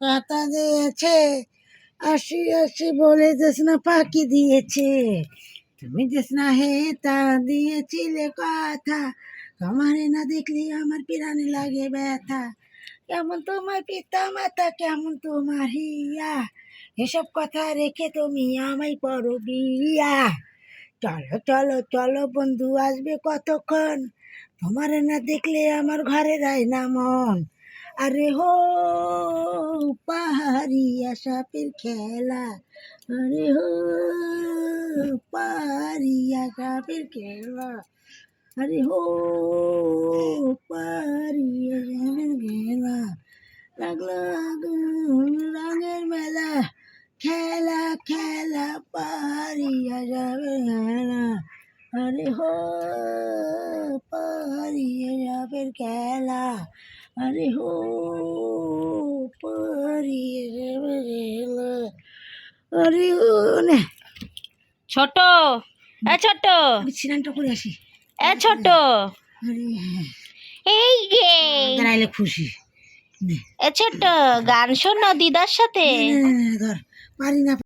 কথা দিয়েছে। আসি আসি বলে যাস না ফাঁকি দিয়েছে। তুমি যাস না হে তা দিয়েছিলে কথা। তোমারে না দেখলে আমার পিরানে লাগে ব্যথা। কেমন তোমার পিতা মাতা, কেমন তোমার হিয়া। এসব কথা রেখে তুমি আমায় পড়ো বিয়া চলো চলো চলো বন্ধু, আসবে কতক্ষণ? তোমার না দেখলে আমার ঘরে রায় না মন। আরে হো পাহাড়িয়া সাপের খেলা আরে হো পাহাড়িয়া সাপের খেলা আরে হো পাহাড়িয়া সাপের খেলা লাগলো আগুন রঙের মেলা খেলা খেলা পাহাড়িয়া সাপের খেলা আরে হো পাহাড়িয়া সাপের খেলা আরে হো পাহাড়িয়া সাপের খেলা আরে নে ছোট। এ ছোট। স্নানটা করে আসি। এ ছোট। এই গে। দাঁড়াইলে খুশি। এ ছোট গান শোনো দিদার সাথে। ধর পারি না।